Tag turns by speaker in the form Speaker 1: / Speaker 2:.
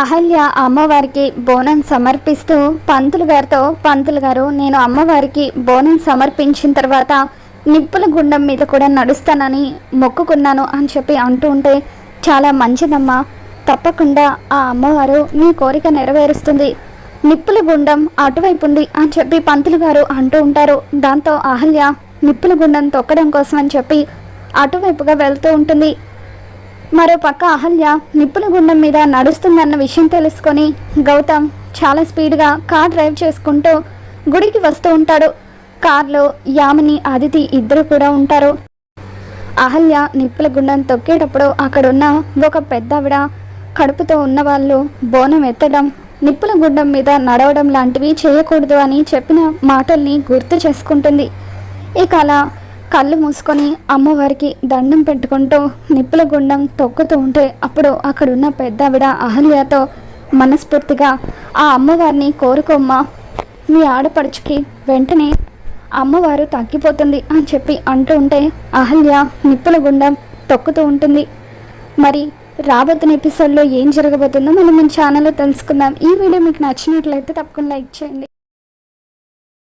Speaker 1: అహల్య అమ్మవారికి బోనం సమర్పిస్తూ పంతులు గారితో పంతులు గారు నేను అమ్మవారికి బోనం సమర్పించిన తర్వాత నిప్పుల గుండం మీద కూడా నడుస్తానని మొక్కుకున్నాను అని చెప్పి అంటూ ఉంటే చాలా మంచిదమ్మా. తప్పకుండా ఆ అమ్మవారు మీ కోరిక నెరవేరుస్తుంది. నిప్పుల గుండం అటువైపు ఉంది అని చెప్పి పంతులు గారు అంటూ ఉంటారు. దాంతో అహల్య నిప్పుల గుండం తొక్కడం కోసం అని చెప్పి అటువైపుగా వెళ్తూ ఉంటుంది. మరో పక్క అహల్య నిప్పుల గుండం మీద నడుస్తుందన్న విషయం తెలుసుకొని గౌతమ్ చాలా స్పీడ్గా కార్ డ్రైవ్ చేసుకుంటూ గుడికి వస్తూ ఉంటాడు. కార్లో యామిని అదితి ఇద్దరు కూడా ఉంటారు. అహల్య నిప్పుల గుండం తొక్కేటప్పుడు అక్కడున్న ఒక పెద్దావిడ కడుపుతో ఉన్న వాళ్ళు బోనం ఎత్తడం నిప్పుల గుండం మీద నడవడం లాంటివి చేయకూడదు అని చెప్పిన మాటల్ని గుర్తు చేసుకుంటుంది. ఇక అలా కళ్ళు మూసుకొని అమ్మవారికి దండం పెట్టుకుంటూ నిప్పుల గుండం తొక్కుతూ ఉంటే అప్పుడు అక్కడున్న పెద్దావిడ అహల్యతో మనస్ఫూర్తిగా ఆ అమ్మవారిని కోరుకోమ్మా మీ ఆడపడుచుకి వెంటనే అమ్మవారు తగ్గిపోతుంది అని చెప్పి అంటూ ఉంటే అహల్య నిప్పుల గుండం తొక్కుతూ ఉంటుంది. మరి రాబోతున్న ఎపిసోడ్లో ఏం జరగబోతుందో మనం మన ఛానల్లో తెలుసుకుందాం. ఈ వీడియో మీకు నచ్చినట్లయితే తప్పకుండా లైక్ చేయండి.